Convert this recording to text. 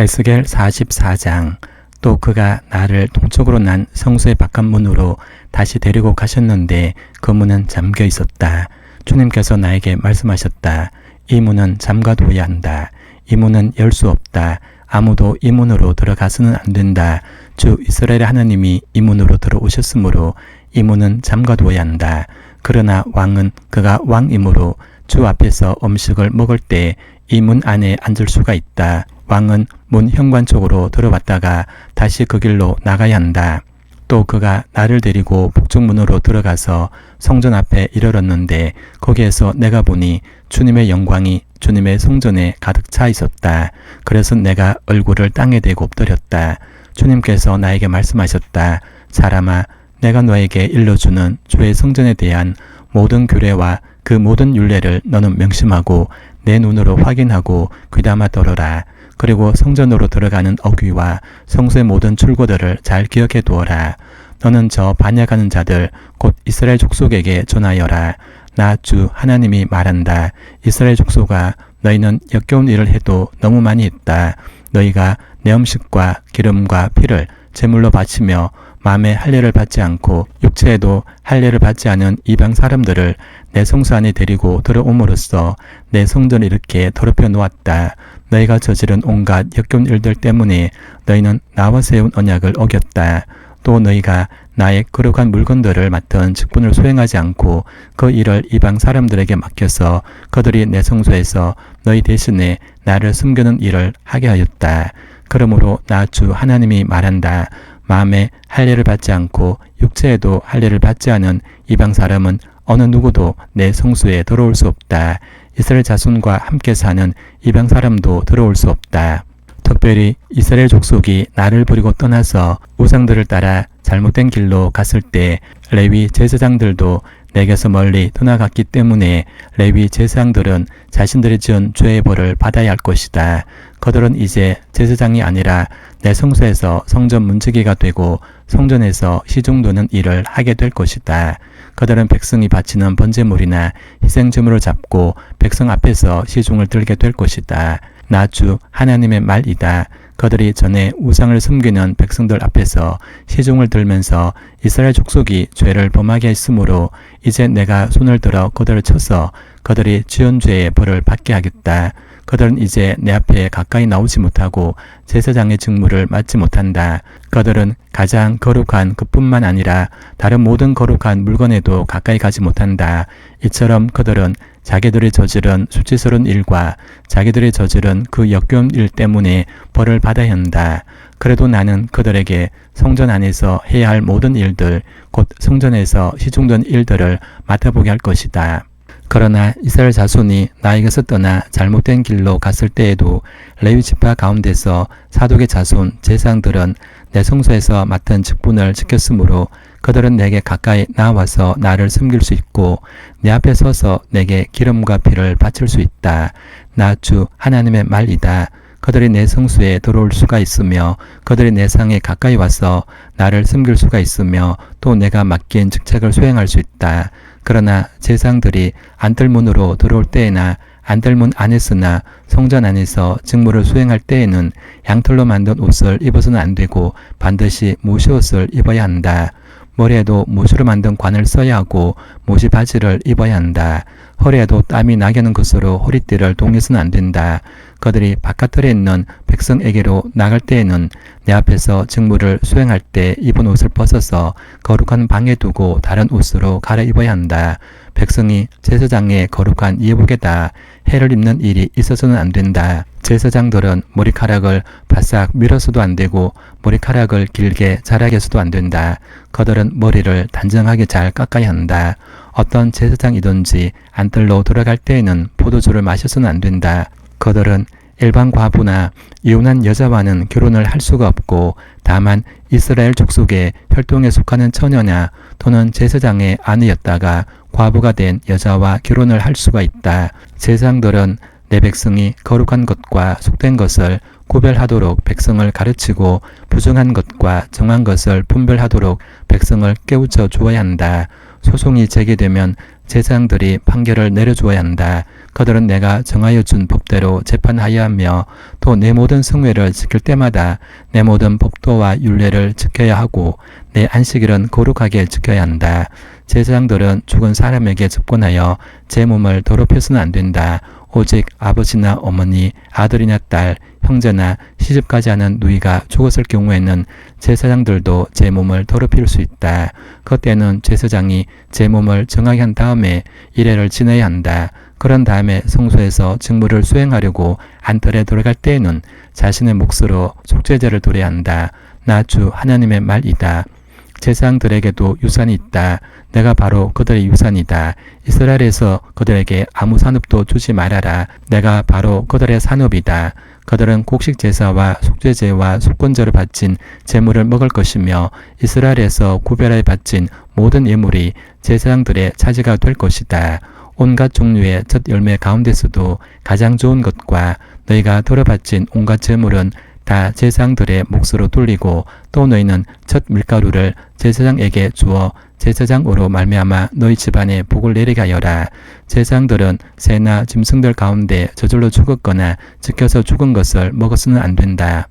에스겔 44장 또 그가 나를 동쪽으로 난 성소의 바깥문으로 다시 데리고 가셨는데 그 문은 잠겨 있었다. 주님께서 나에게 말씀하셨다. 이 문은 잠가두어야 한다. 이 문은 열 수 없다. 아무도 이 문으로 들어가서는 안 된다. 주 이스라엘 하나님이 이 문으로 들어오셨으므로 이 문은 잠가두어야 한다. 그러나 왕은 그가 왕이므로 주 앞에서 음식을 먹을 때 이 문 안에 앉을 수가 있다. 왕은 문 현관 쪽으로 들어왔다가 다시 그 길로 나가야 한다. 또 그가 나를 데리고 북쪽문으로 들어가서 성전 앞에 이르렀는데 거기에서 내가 보니 주님의 영광이 주님의 성전에 가득 차 있었다. 그래서 내가 얼굴을 땅에 대고 엎드렸다. 주님께서 나에게 말씀하셨다. 사람아, 내가 너에게 일러주는 주의 성전에 대한 모든 규례와 그 모든 율례를 너는 명심하고 내 눈으로 확인하고 귀담아 들어라. 그리고 성전으로 들어가는 어귀와 성소의 모든 출구들을 잘 기억해 두어라. 너는 저 반역하는 자들 곧 이스라엘 족속에게 전하여라. 나 주 하나님이 말한다. 이스라엘 족속아 너희는 역겨운 일을 해도 너무 많이 했다. 너희가 내 음식과 기름과 피를 제물로 바치며 마음에 할례를 받지 않고 육체에도 할례를 받지 않은 이방 사람들을 내 성소 안에 데리고 들어옴으로써 내 성전을 이렇게 더럽혀 놓았다. 너희가 저지른 온갖 역겨운 일들 때문에 너희는 나와 세운 언약을 어겼다. 또 너희가 나의 거룩한 물건들을 맡은 직분을 수행하지 않고 그 일을 이방 사람들에게 맡겨서 그들이 내 성소에서 너희 대신에 나를 숨기는 일을 하게 하였다. 그러므로 나 주 하나님이 말한다. 마음에 할례를 받지 않고 육체에도 할례를 받지 않은 이방 사람은 어느 누구도 내 성소에 들어올 수 없다. 이스라엘 자손과 함께 사는 이방 사람도 들어올 수 없다. 특별히 이스라엘 족속이 나를 버리고 떠나서 우상들을 따라 잘못된 길로 갔을 때 레위 제사장들도 내게서 멀리 떠나갔기 때문에 레위 제사장들은 자신들이 지은 죄의 벌을 받아야 할 것이다. 그들은 이제 제사장이 아니라 내 성소에서 성전 문지기가 되고 성전에서 시중도는 일을 하게 될 것이다. 그들은 백성이 바치는 번제물이나 희생제물을 잡고 백성 앞에서 시중을 들게 될 것이다. 나주 하나님의 말이다. 그들이 전에 우상을 섬기는 백성들 앞에서 시중을 들면서 이스라엘 족속이 죄를 범하게 했으므로 이제 내가 손을 들어 그들을 쳐서 그들이 지은 죄의 벌을 받게 하겠다. 그들은 이제 내 앞에 가까이 나오지 못하고 제사장의 직무를 맡지 못한다. 그들은 가장 거룩한 그뿐만 아니라 다른 모든 거룩한 물건에도 가까이 가지 못한다. 이처럼 그들은 자기들이 저지른 수치스러운 일과 자기들이 저지른 그 역겨운 일 때문에 벌을 받아야 한다. 그래도 나는 그들에게 성전 안에서 해야 할 모든 일들, 곧 성전에서 시중된 일들을 맡아보게 할 것이다. 그러나 이스라엘 자손이 나에게서 떠나 잘못된 길로 갔을 때에도 레위 지파 가운데서 사독의 자손 제사장들은 내 성소에서 맡은 직분을 지켰으므로 그들은 내게 가까이 나와서 나를 섬길 수 있고 내 앞에 서서 내게 기름과 피를 바칠 수 있다. 나 주 하나님의 말이다. 그들이 내 성수에 들어올 수가 있으며 그들이 내 상에 가까이 와서 나를 섬길 수가 있으며 또 내가 맡긴 직책을 수행할 수 있다. 그러나 제상들이 안뜰문으로 들어올 때에나 안뜰문 안에서나 성전 안에서 직무를 수행할 때에는 양털로 만든 옷을 입어서는 안 되고 반드시 모시옷을 입어야 한다. 머리에도 모시로 만든 관을 써야 하고 모시 바지를 입어야 한다. 허리에도 땀이 나게 하는 것으로 허리띠를 동해서는 안 된다. 그들이 바깥들에 있는 백성에게로 나갈 때에는 내 앞에서 직무를 수행할 때 입은 옷을 벗어서 거룩한 방에 두고 다른 옷으로 갈아입어야 한다. 백성이 제사장의 거룩한 예복에다 해를 입는 일이 있어서는 안 된다. 제사장들은 머리카락을 바싹 밀어서도 안 되고 머리카락을 길게 자라게 해서도 안 된다. 그들은 머리를 단정하게 잘 깎아야 한다. 어떤 제사장이든지 안뜰로 들어갈 때에는 포도주를 마셔서는 안 된다. 그들은 일반 과부나 이혼한 여자와는 결혼을 할 수가 없고 다만 이스라엘 족속의 혈통에 속하는 처녀냐 또는 제사장의 아내였다가 과부가 된 여자와 결혼을 할 수가 있다. 제사장들은 내 백성이 거룩한 것과 속된 것을 구별하도록 백성을 가르치고 부정한 것과 정한 것을 분별하도록 백성을 깨우쳐 주어야 한다. 소송이 제기되면 제사장들이 판결을 내려주어야 한다. 그들은 내가 정하여 준 법대로 재판하여야 하며 또 내 모든 성회를 지킬 때마다 내 모든 법도와 율례를 지켜야 하고 내 안식일은 거룩하게 지켜야 한다. 제사장들은 죽은 사람에게 접근하여 제 몸을 더럽혀서는 안 된다. 오직 아버지나 어머니, 아들이나 딸, 형제나 시집가지 않은 누이가 죽었을 경우에는 제사장들도 제 몸을 더럽힐 수 있다. 그때는 제사장이 제 몸을 정하게 한 다음에 이래를 지내야 한다. 그런 다음에 성소에서 직무를 수행하려고 안뜰에 들어갈 때에는 자신의 몫으로 속죄제를 드려야 한다. 나주 하나님의 말이다. 제사장들에게도 유산이 있다. 내가 바로 그들의 유산이다. 이스라엘에서 그들에게 아무 산업도 주지 말아라. 내가 바로 그들의 산업이다. 그들은 곡식 제사와 속죄제와 속건제를 바친 제물을 먹을 것이며 이스라엘에서 구별하여 바친 모든 예물이 제사장들의 차지가 될 것이다. 온갖 종류의 첫 열매 가운데서도 가장 좋은 것과 너희가 들어바친 온갖 제물은 다 제사장들의 몫으로 돌리고 또 너희는 첫 밀가루를 제사장에게 주어 제사장으로 말미암아 너희 집안에 복을 내리게 하여라. 제사장들은 새나 짐승들 가운데 저절로 죽었거나 지켜서 죽은 것을 먹어서는 안 된다.